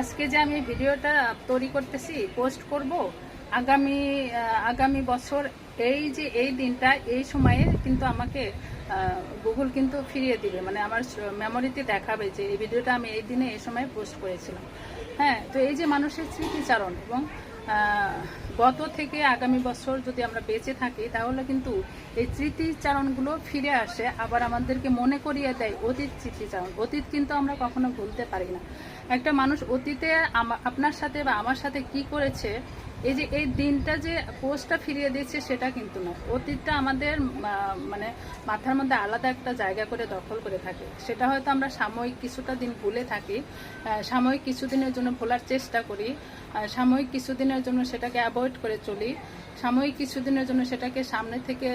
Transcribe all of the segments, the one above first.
আজকে যে আমি ভিডিওটা তৈরি করতেছি, পোস্ট করব, আগামী আগামী বছর এই যে এই দিনটা, এই সময়ে কিন্তু আমাকে গুগল কিন্তু ফিরিয়ে দিবে। মানে আমার মেমোরিতে দেখাবে যে এই ভিডিওটা আমি এই দিনে এই সময় পোস্ট করেছিলাম। হ্যাঁ তো এই যে মানুষের স্মৃতিচারণ এবং গত থেকে আগামী বছর যদি আমরা বেঁচে থাকি, তাহলে কিন্তু এই স্মৃতিচারণগুলো ফিরে আসে। আবার আমাদেরকে মনে করিয়ে দেয় অতীত স্মৃতিচারণ। অতীত কিন্তু আমরা কখনো ভুলতে পারি না। একটা মানুষ অতীতে আপনার সাথে বা আমার সাথে কি করেছে এই যে এই দিনটা যে পোস্টটা ফিরিয়ে দিচ্ছে সেটা কিন্তু নয়। অতীতটা আমাদের মানে মাথার মধ্যে আলাদা একটা জায়গা করে দখল করে থাকে। সেটা হয়তো আমরা সাময়িক কিছুটা দিন ভুলে থাকি সাময়িক কিছুদিনের জন্য ভোলার চেষ্টা করি সাময়িক কিছুদিনের জন্য সেটাকে অ্যাভয়েড করে চলি, সাময়িক কিছুদিনের জন্য সেটাকে সামনে থেকে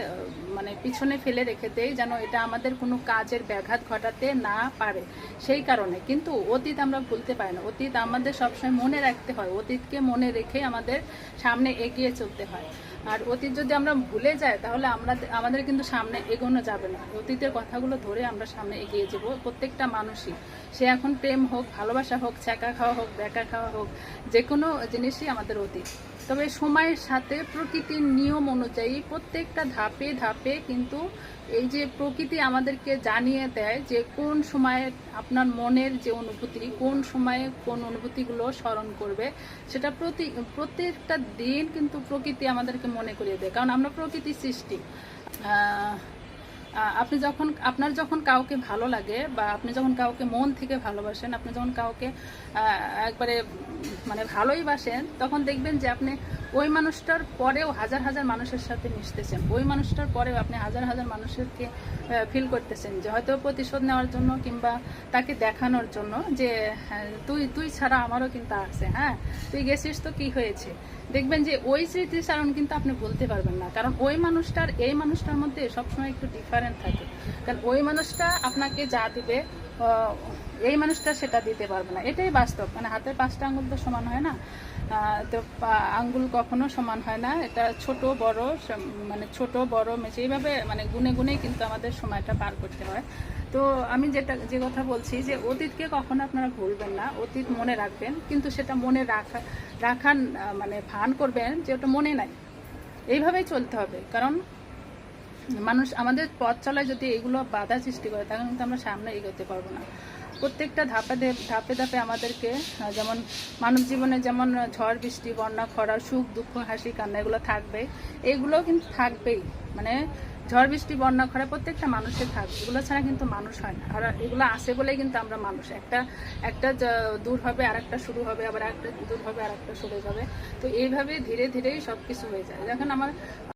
মানে পিছনে ফেলে রেখে দেই যেন এটা আমাদের কোনো কাজের ব্যাঘাত ঘটাতে না পারে। সেই কারণে। কিন্তু অতীত আমরা ভুলতে পারি না। অতীত আমাদের সবসময় মনে রাখতে হয়। অতীতকে মনে রেখে আমাদের সামনে এগিয়ে চলতে হয়। আর অতীত যদি আমরা ভুলে যাই, তাহলে আমরা আমাদের কিন্তু সামনে এগোনো যাবে না। অতীতের কথাগুলো ধরে আমরা সামনে এগিয়ে যাব। প্রত্যেকটা মানুষই, সে এখন প্রেম হোক, ভালোবাসা হোক, ছ্যাঁকা খাওয়া হোক, ব্যাকা খাওয়া হোক যে কোনো জিনিসই আমাদের অতীত। তবে সময়ের সাথে প্রকৃতির নিয়ম অনুযায়ী প্রত্যেকটা ধাপে ধাপে কিন্তু এই যে প্রকৃতি আমাদেরকে জানিয়ে দেয় যে কোন সময়ে আপনার মনের যে অনুভূতি, কোন সময়ে কোন অনুভূতিগুলো স্মরণ করবে, সেটা প্রতি, প্রত্যেকটা দিন কিন্তু প্রকৃতি আমাদেরকে মনে করিয়ে দেয়। কারণ আমরা প্রকৃতি সৃষ্টি। আপনি যখন, আপনার যখন কাউকে ভালো লাগে বা আপনি যখন কাউকে মন থেকে ভালোবাসেন, আপনি যখন কাউকে একবারে মানে ভালোই বাসেন, তখন দেখবেন যে আপনি ওই মানুষটার পরেও হাজার হাজার মানুষের সাথে মিশতেছেন। ওই মানুষটার পরেও আপনি হাজার হাজার মানুষকে ফিল করতেছেন যে হয়তো প্রতিশোধ নেওয়ার জন্য কিংবা তাকে দেখানোর জন্য যে হ্যাঁ, তুই তুই ছাড়া আমারও কিন্তু আছে হ্যাঁ? তুই গেছিস তো কি হয়েছে? দেখবেন যে ওই স্মৃতিচারণ কিন্তু আপনি বলতে পারবেন না। কারণ ওই মানুষটার এই মানুষটার মধ্যে সবসময় একটু ডিফারেন্ট থাকে। কারণ ওই মানুষটা আপনাকে যা দিবে এই মানুষটা সেটা দিতে পারবে না। এটাই বাস্তব। মানে হাতের পাঁচটা আঙ্গুল তো সমান হয় না। তো আঙ্গুল কখনো সমান হয় না। এটা ছোট, বড় মানে ছোট, বড় মেচে এইভাবে মানে গুনে গুনেই কিন্তু আমাদের সময়টা পার করতে হয়। তো আমি যেটা, যে কথা বলছি যে অতীতকে কখনো আপনারা ভুলবেন না। অতীত মনে রাখবেন, কিন্তু সেটা মনে রাখা, রাখার মানে ভান করবেন যে ওটা মনে নাই। এইভাবেই চলতে হবে। কারণ মানুষ, আমাদের পথ চলায় যদি এগুলো বাধা সৃষ্টি করে, তাহলে কিন্তু আমরা সামনে এগোতে পারব না। প্রত্যেকটা ধাপে ধাপে ধাপে আমাদেরকে যেমন মানব জীবনে যেমন ঝড়, বৃষ্টি, বন্যা, খরা, সুখ, দুঃখ, হাসি, কান্না, এগুলো থাকবে। এগুলো কিন্তু থাকবেই। মানে ঝড়, বৃষ্টি, বন্যা, খরা প্রত্যেকটা মানুষের থাকবে। এগুলো ছাড়া কিন্তু মানুষ হয় না। আর এগুলো আসে বলেই কিন্তু আমরা মানুষ। একটা একটা দূর হবে আর একটা শুরু হবে, আবার একটা দূর হবে আর একটা সরে যাবে তো এইভাবে ধীরে ধীরেই সব কিছু হয়ে যায়। যখন আমার